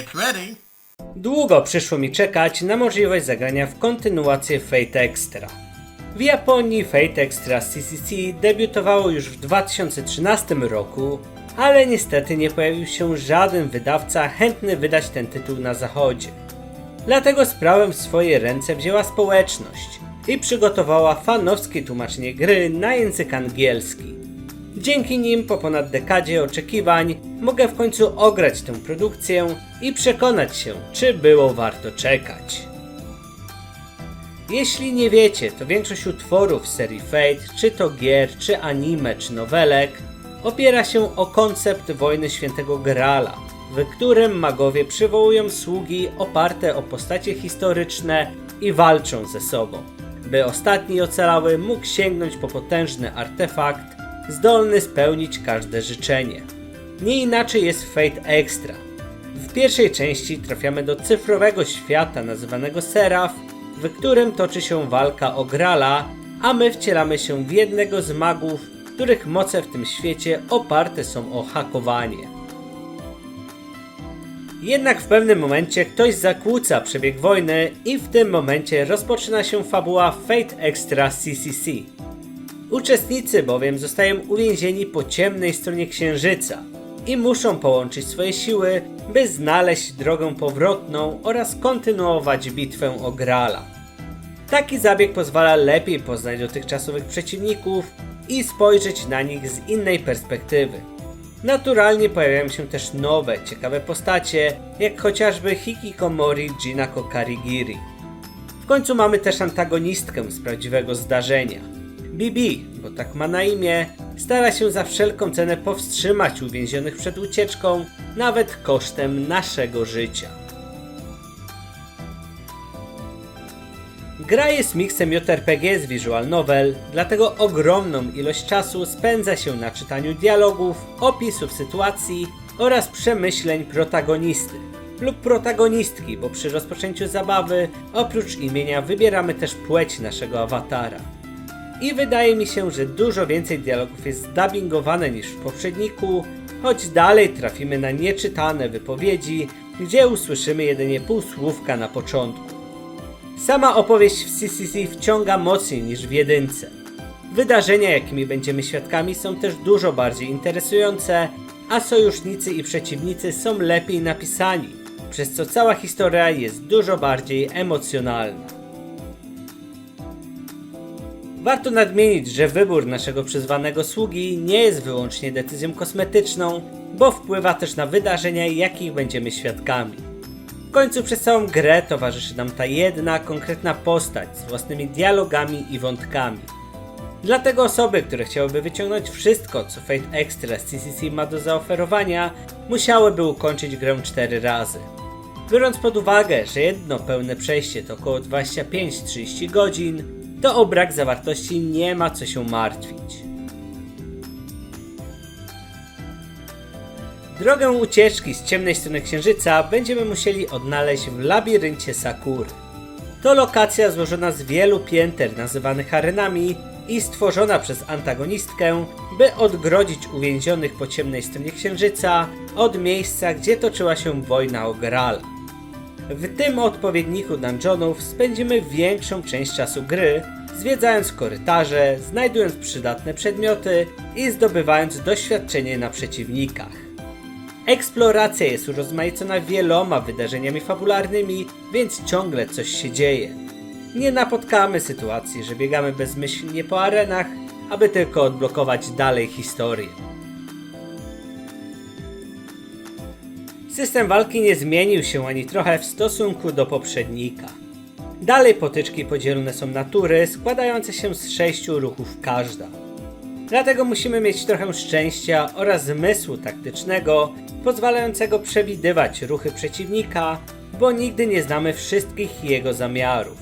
Get ready. Długo przyszło mi czekać na możliwość zagrania w kontynuację Fate Extra. W Japonii Fate Extra CCC debiutowało już w 2013 roku, ale niestety nie pojawił się żaden wydawca chętny wydać ten tytuł na zachodzie. Dlatego sprawę w swoje ręce wzięła społeczność i przygotowała fanowskie tłumaczenie gry na język angielski. Dzięki nim po ponad dekadzie oczekiwań mogę w końcu ograć tę produkcję i przekonać się, czy było warto czekać. Jeśli nie wiecie, to większość utworów serii Fate, czy to gier, czy anime, czy nowelek, opiera się o koncept wojny świętego Grala, w którym magowie przywołują sługi oparte o postacie historyczne i walczą ze sobą. By ostatni ocalały mógł sięgnąć po potężny artefakt, zdolny spełnić każde życzenie. Nie inaczej jest Fate Extra. W pierwszej części trafiamy do cyfrowego świata nazywanego Seraph, w którym toczy się walka o Grala, a my wcielamy się w jednego z magów, których moce w tym świecie oparte są o hakowanie. Jednak w pewnym momencie ktoś zakłóca przebieg wojny i w tym momencie rozpoczyna się fabuła Fate Extra CCC. Uczestnicy bowiem zostają uwięzieni po ciemnej stronie księżyca i muszą połączyć swoje siły, by znaleźć drogę powrotną oraz kontynuować bitwę o Grala. Taki zabieg pozwala lepiej poznać dotychczasowych przeciwników i spojrzeć na nich z innej perspektywy. Naturalnie pojawiają się też nowe, ciekawe postacie, jak chociażby Hikikomori Jinako Karigiri. W końcu mamy też antagonistkę z prawdziwego zdarzenia. Bibi, bo tak ma na imię, stara się za wszelką cenę powstrzymać uwięzionych przed ucieczką, nawet kosztem naszego życia. Gra jest miksem JRPG z visual novel, dlatego ogromną ilość czasu spędza się na czytaniu dialogów, opisów sytuacji oraz przemyśleń protagonisty lub protagonistki, bo przy rozpoczęciu zabawy oprócz imienia wybieramy też płeć naszego awatara. I wydaje mi się, że dużo więcej dialogów jest dubbingowane niż w poprzedniku, choć dalej trafimy na nieczytane wypowiedzi, gdzie usłyszymy jedynie półsłówka na początku. Sama opowieść w CCC wciąga mocniej niż w jedynce. Wydarzenia, jakimi będziemy świadkami, są też dużo bardziej interesujące, a sojusznicy i przeciwnicy są lepiej napisani, przez co cała historia jest dużo bardziej emocjonalna. Warto nadmienić, że wybór naszego przyzwanego sługi nie jest wyłącznie decyzją kosmetyczną, bo wpływa też na wydarzenia, jakich będziemy świadkami. W końcu przez całą grę towarzyszy nam ta jedna konkretna postać z własnymi dialogami i wątkami. Dlatego osoby, które chciałyby wyciągnąć wszystko, co Fate Extra z CCC ma do zaoferowania, musiałyby ukończyć grę 4 razy. Biorąc pod uwagę, że jedno pełne przejście to około 25-30 godzin, to o brak zawartości nie ma co się martwić. Drogę ucieczki z ciemnej strony księżyca będziemy musieli odnaleźć w labiryncie Sakury. To lokacja złożona z wielu pięter nazywanych arenami i stworzona przez antagonistkę, by odgrodzić uwięzionych po ciemnej stronie księżyca od miejsca, gdzie toczyła się wojna o Graal. W tym odpowiedniku dungeonów spędzimy większą część czasu gry, zwiedzając korytarze, znajdując przydatne przedmioty i zdobywając doświadczenie na przeciwnikach. Eksploracja jest urozmaicona wieloma wydarzeniami fabularnymi, więc ciągle coś się dzieje. Nie napotkamy sytuacji, że biegamy bezmyślnie po arenach, aby tylko odblokować dalej historię. System walki nie zmienił się ani trochę w stosunku do poprzednika. Dalej potyczki podzielone są na tury składające się z sześciu ruchów każda. Dlatego musimy mieć trochę szczęścia oraz zmysłu taktycznego, pozwalającego przewidywać ruchy przeciwnika, bo nigdy nie znamy wszystkich jego zamiarów.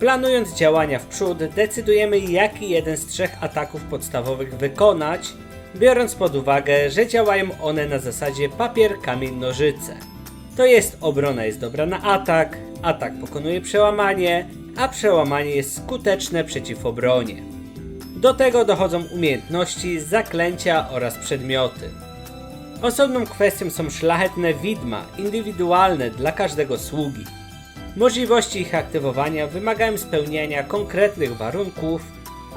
Planując działania w przód, decydujemy jaki jeden z trzech ataków podstawowych wykonać, biorąc pod uwagę, że działają one na zasadzie papier, kamień, nożyce. To jest obrona jest dobra na atak, atak pokonuje przełamanie, a przełamanie jest skuteczne przeciw obronie. Do tego dochodzą umiejętności, zaklęcia oraz przedmioty. Osobną kwestią są szlachetne widma, indywidualne dla każdego sługi. Możliwości ich aktywowania wymagają spełniania konkretnych warunków,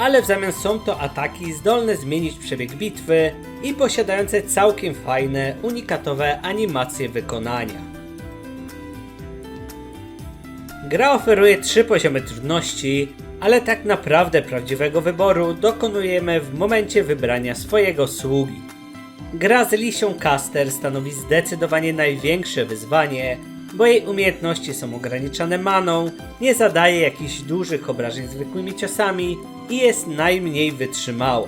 ale w zamian są to ataki zdolne zmienić przebieg bitwy i posiadające całkiem fajne, unikatowe animacje wykonania. Gra oferuje trzy poziomy trudności, ale tak naprawdę prawdziwego wyboru dokonujemy w momencie wybrania swojego sługi. Gra z Lisią Caster stanowi zdecydowanie największe wyzwanie, bo jej umiejętności są ograniczane maną, nie zadaje jakichś dużych obrażeń zwykłymi ciosami i jest najmniej wytrzymała.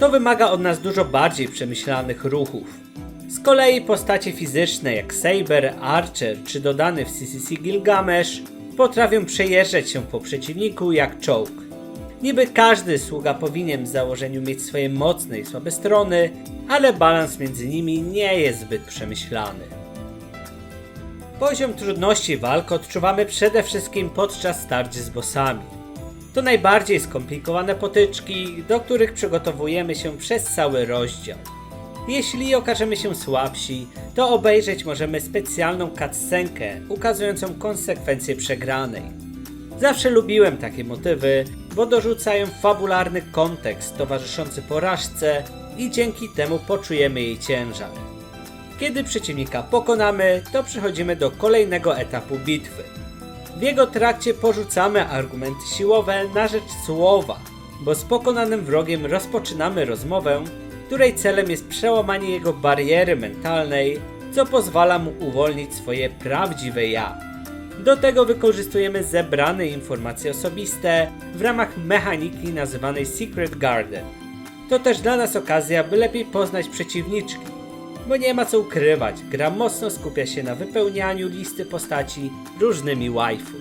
To wymaga od nas dużo bardziej przemyślanych ruchów. Z kolei postacie fizyczne jak Saber, Archer czy dodany w CCC Gilgamesz potrafią przejeżdżać się po przeciwniku jak czołg. Niby każdy sługa powinien w założeniu mieć swoje mocne i słabe strony, ale balans między nimi nie jest zbyt przemyślany. Poziom trudności walk odczuwamy przede wszystkim podczas starć z bossami. To najbardziej skomplikowane potyczki, do których przygotowujemy się przez cały rozdział. Jeśli okażemy się słabsi, to obejrzeć możemy specjalną cutscenkę ukazującą konsekwencje przegranej. Zawsze lubiłem takie motywy, bo dorzucają fabularny kontekst towarzyszący porażce i dzięki temu poczujemy jej ciężar. Kiedy przeciwnika pokonamy, to przechodzimy do kolejnego etapu bitwy. W jego trakcie porzucamy argumenty siłowe na rzecz słowa, bo z pokonanym wrogiem rozpoczynamy rozmowę, której celem jest przełamanie jego bariery mentalnej, co pozwala mu uwolnić swoje prawdziwe ja. Do tego wykorzystujemy zebrane informacje osobiste w ramach mechaniki nazywanej Secret Garden. To też dla nas okazja, by lepiej poznać przeciwniczki, bo nie ma co ukrywać, gra mocno skupia się na wypełnianiu listy postaci różnymi waifu.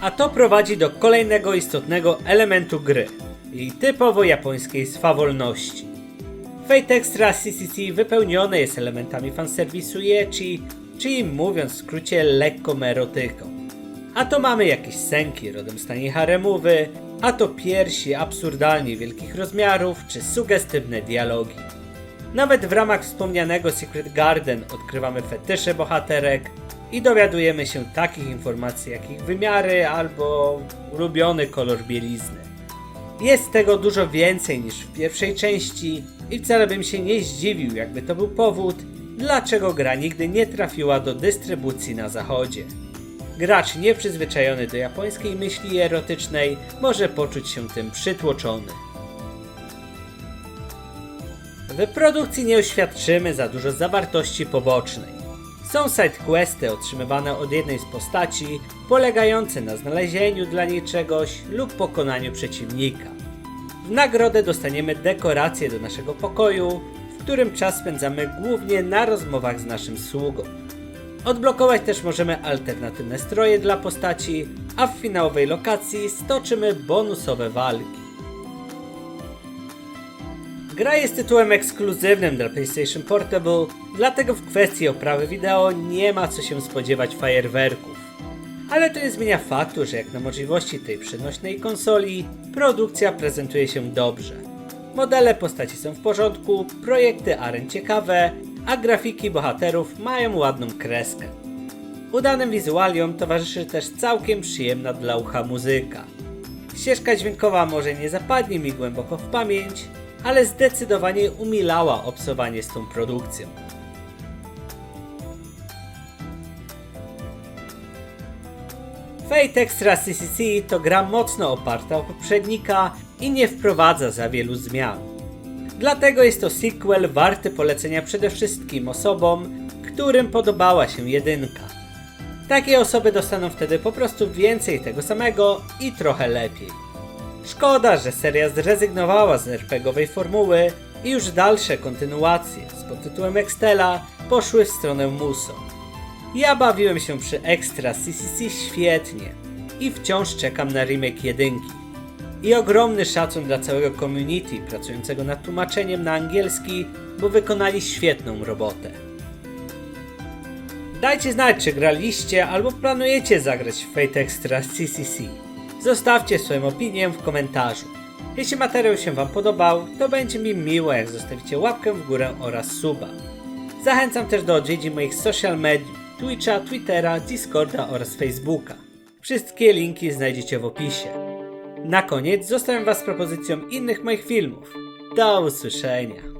A to prowadzi do kolejnego istotnego elementu gry, jej typowo japońskiej swawolności. Fate Extra CCC wypełnione jest elementami fanserwisu i ecchi, czyli mówiąc w skrócie lekką erotyką. A to mamy jakieś senki rodem z taniej haremowy, a to piersi absurdalnie wielkich rozmiarów czy sugestywne dialogi. Nawet w ramach wspomnianego Secret Garden odkrywamy fetysze bohaterek i dowiadujemy się takich informacji jak ich wymiary albo ulubiony kolor bielizny. Jest tego dużo więcej niż w pierwszej części i wcale bym się nie zdziwił, jakby to był powód, dlaczego gra nigdy nie trafiła do dystrybucji na zachodzie. Gracz nieprzyzwyczajony do japońskiej myśli erotycznej może poczuć się tym przytłoczony. W produkcji nie oświadczymy za dużo zawartości pobocznej. Są sidequesty otrzymywane od jednej z postaci, polegające na znalezieniu dla niej czegoś lub pokonaniu przeciwnika. W nagrodę dostaniemy dekoracje do naszego pokoju, w którym czas spędzamy głównie na rozmowach z naszym sługą. Odblokować też możemy alternatywne stroje dla postaci, a w finałowej lokacji stoczymy bonusowe walki. Gra jest tytułem ekskluzywnym dla PlayStation Portable, dlatego w kwestii oprawy wideo nie ma co się spodziewać fajerwerków. Ale to nie zmienia faktu, że jak na możliwości tej przenośnej konsoli, produkcja prezentuje się dobrze. Modele postaci są w porządku, projekty aren ciekawe, a grafiki bohaterów mają ładną kreskę. Udanym wizualiom towarzyszy też całkiem przyjemna dla ucha muzyka. Ścieżka dźwiękowa może nie zapadnie mi głęboko w pamięć, ale zdecydowanie umilała obsowanie z tą produkcją. Fate Extra CCC to gra mocno oparta o poprzednika i nie wprowadza za wielu zmian. Dlatego jest to sequel warty polecenia przede wszystkim osobom, którym podobała się jedynka. Takie osoby dostaną wtedy po prostu więcej tego samego i trochę lepiej. Szkoda, że seria zrezygnowała z RPGowej formuły i już dalsze kontynuacje z pod tytułem Extela poszły w stronę Muso. Ja bawiłem się przy Extra CCC świetnie i wciąż czekam na remake jedynki. I ogromny szacun dla całego community pracującego nad tłumaczeniem na angielski, bo wykonali świetną robotę. Dajcie znać, czy graliście albo planujecie zagrać w Fate Extra CCC. Zostawcie swoją opinię w komentarzu. Jeśli materiał się Wam podobał, to będzie mi miło, jak zostawicie łapkę w górę oraz suba. Zachęcam też do odwiedzin moich social mediów, Twitcha, Twittera, Discorda oraz Facebooka. Wszystkie linki znajdziecie w opisie. Na koniec zostawiam Was z propozycją innych moich filmów. Do usłyszenia!